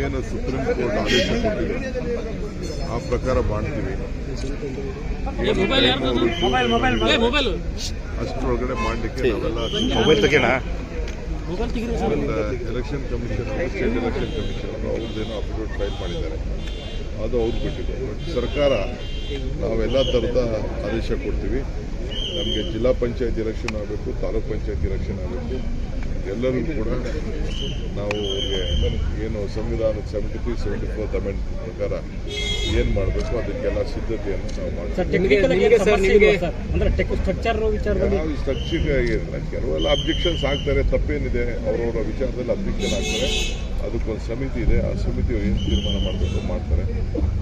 ಏನು supreme court ಆದೇಶ ಕೊಟ್ಟಿದೆ ಆ ಪ್ರಕಾರ ಮಾಡ್ತೀವಿ. ಅಷ್ಟರೊಳಗಡೆ ಮಾಡಲಿಕ್ಕೆ ನಾವೆಲ್ಲ mobile ತೆಗೆಣ election commission state election commission ಅವ್ರದ್ದೇನೋ affidavit file ಮಾಡಿದ್ದಾರೆ. ಅದು ಅವ್ರು ಬಿಟ್ಟಿದೆ. ಬಟ್ ಸರ್ಕಾರ ನಾವೆಲ್ಲ ಥರದ ಆದೇಶ ಕೊಡ್ತೀವಿ. ನಮಗೆ ಜಿಲ್ಲಾ ಪಂಚಾಯತ್ ಎಲೆಕ್ಷನ್ ಆಗಬೇಕು ತಾಲೂಕ್ ಪಂಚಾಯತ್ ಎಲೆಕ್ಷನ್ ಆಗಬೇಕು. ಎಲ್ಲರಿಗೂ ಕೂಡ ನಾವು ಅವ್ರಿಗೆ ಏನು ಸಂವಿಧಾನದ seventy three seventy four amendment ಪ್ರಕಾರ ಏನು ಮಾಡಬೇಕು ಅದಕ್ಕೆಲ್ಲ ಸಿದ್ಧತೆಯನ್ನು ನಾವು ಮಾಡ್ತೀವಿ. ಸ್ಟ್ರಕ್ಚರ್ ವಿಚಾರದಲ್ಲಿ ನಾವು ಸ್ಟ್ರಕ್ಚರ್ ಏನಿಲ್ಲ ಕೆಲವೆಲ್ಲ ಅಬ್ಜೆಕ್ಷನ್ಸ್ ಆಗ್ತಾರೆ ತಪ್ಪೇನಿದೆ ಅವರವರ ವಿಚಾರದಲ್ಲಿ ಅಬ್ಜೆಕ್ಷನ್ ಆಗ್ತಾರೆ. ಅದಕ್ಕೊಂದು ಸಮಿತಿ ಇದೆ ಆ ಸಮಿತಿ ಏನು ತೀರ್ಮಾನ ಮಾಡಬೇಕು ಮಾಡ್ತಾರೆ.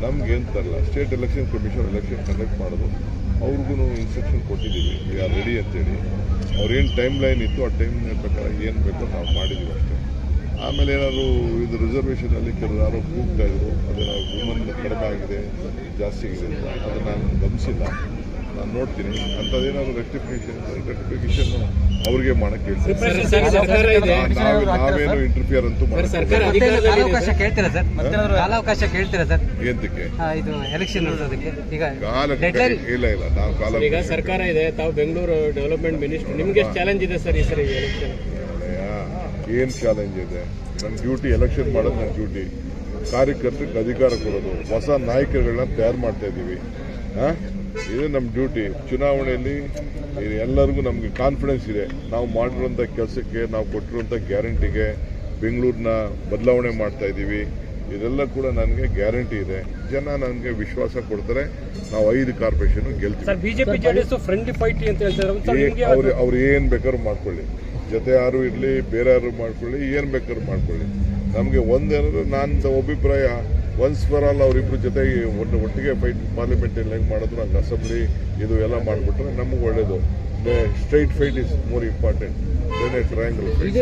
ನಮ್ಗೆ ಏನು ತರಲ್ಲ. State election commission election conduct ಮಾಡೋದು. ಅವ್ರಿಗೂ ಇನ್ಸ್ಟ್ರಕ್ಷನ್ ಕೊಟ್ಟಿದ್ದೀವಿ. ವಿ ಆರ್ ರೆಡಿ ಅಂತೇಳಿ. ಅವ್ರೇನು ಟೈಮ್ ಲೈನ್ ಇತ್ತು, ಆ ಟೈಮ್ ಪ್ರಕಾರ ಏನು ಬೇಕೋ ನಾವು ಮಾಡಿದ್ದೀವಿ ಅಷ್ಟೇ. ಆಮೇಲೆ ಏನಾದರೂ ಇದು ರಿಸರ್ವೇಷನಲ್ಲಿ ಕೆಲವರು ಯಾರೋ ಕೂಗ್ತಾ ಇದ್ರು ಅದನ್ನು ವುಮನ್ ಕಡಿಮೆ ಆಗಿದೆ, ಜಾಸ್ತಿ ಆಗಿದೆ ಅಂತ, ಅದನ್ನು ನಾನು ಗಮನಿಸಿಲ್ಲ. ನಾನು ನೋಡ್ತೀನಿ. ಅಂಥದ್ದೇನಾದ್ರು ರೆಕ್ಟಿಫಿಕೇಶನ್ ರೆಕ್ಟಿಫಿಕೇಶನ್ ಅವ್ರಿಗೆ ಮಾಡಕ್ಕೆ ನಾವೇನು ಇಂಟರ್ಫಿಯರ್ ಅಂತೂ ಕಾಲಾವಕಾಶ ಕೇಳ್ತೀರಾ ಸರ್? ಕಾಲಾವಕಾಶ ಕೇಳ್ತೀರಾ ಸರ್? ಏಂತಕ್ಕೆ ಆ, ಇದು ಎಲೆಕ್ಷನ್ ಈಗ ಇಲ್ಲ ಇಲ್ಲ. ನಾವು ಕಾಲ ಈಗ ಸರ್ಕಾರ ಇದೆ. ತಾವು ಬೆಂಗಳೂರು ಡೆವಲಪ್ಮೆಂಟ್ ಮಿನಿಸ್ಟರ್ ನಿಮ್ಗೆ ಎಷ್ಟು ಚಾಲೆಂಜ್ ಇದೆ ಸರ್ ಈ ಸರಿ ಎಲೆಕ್ಷನ್ ಏನು ಚಾಲೆಂಜ್ ಇದೆ? ನನ್ನ ಡ್ಯೂಟಿ ಎಲೆಕ್ಷನ್ ಮಾಡೋದು ನನ್ನ ಡ್ಯೂಟಿ ಕಾರ್ಯಕರ್ತರಿಗೆ ಅಧಿಕಾರ ಕೊಡೋದು. ಹೊಸ ನಾಯಕರುಗಳನ್ನ ತಯಾರು ಮಾಡ್ತಾ ಇದ್ದೀವಿ ಆ? ಇದು ನಮ್ಮ ಡ್ಯೂಟಿ. ಚುನಾವಣೆಯಲ್ಲಿ ಎಲ್ಲರಿಗೂ ನಮಗೆ ಕಾನ್ಫಿಡೆನ್ಸ್ ಇದೆ. ನಾವು ಮಾಡಿರುವಂಥ ಕೆಲಸಕ್ಕೆ ನಾವು ಕೊಟ್ಟಿರುವಂಥ ಗ್ಯಾರಂಟಿಗೆ ಬೆಂಗಳೂರನ್ನ ಬದಲಾವಣೆ ಮಾಡ್ತಾ ಇದ್ದೀವಿ. ಇದೆಲ್ಲ ಕೂಡ ನನಗೆ ಗ್ಯಾರಂಟಿ ಇದೆ. ಜನ ನನಗೆ ವಿಶ್ವಾಸ ಕೊಡ್ತಾರೆ. ನಾವು ಐದು ಕಾರ್ಪೊರೇಷನ್ ಗೆಲ್ತೀವಿ. Sir BJP JDS friendly fight ಅಂತ ಹೇಳ್ತಾರೆ ಸರ್ ಅವ್ರು ಅವ್ರು ಏನು ಬೇಕಾದ್ರೂ ಮಾಡ್ಕೊಳ್ಳಿ. ಜೊತೆ ಯಾರು ಇರಲಿ ಬೇರೆ ಯಾರು ಮಾಡ್ಕೊಳ್ಳಿ ಏನು ಬೇಕಾದ್ರೂ ಮಾಡ್ಕೊಳ್ಳಿ. ನಮಗೆ ಒಂದೇನಾದ್ರು ನನ್ನ ಅಭಿಪ್ರಾಯ ಒನ್ಸ್ ಫಾರ್ ಆಲ್ ಅವರಿಬ್ರು ಜೊತೆಗೆ ಒಟ್ಟು ಒಟ್ಟಿಗೆ ಫೈಟ್ ಪಾರ್ಲಿಮೆಂಟ್ ಎಲ್ಲ ಹೆಂಗೆ ಮಾಡಿದ್ರು ಹಂಗೆ ಅಸೆಂಬ್ಲಿ ಇದು ಎಲ್ಲ ಮಾಡಿಬಿಟ್ರೆ ನಮಗೆ ಒಳ್ಳೇದು. Straight fight is more important triangle fight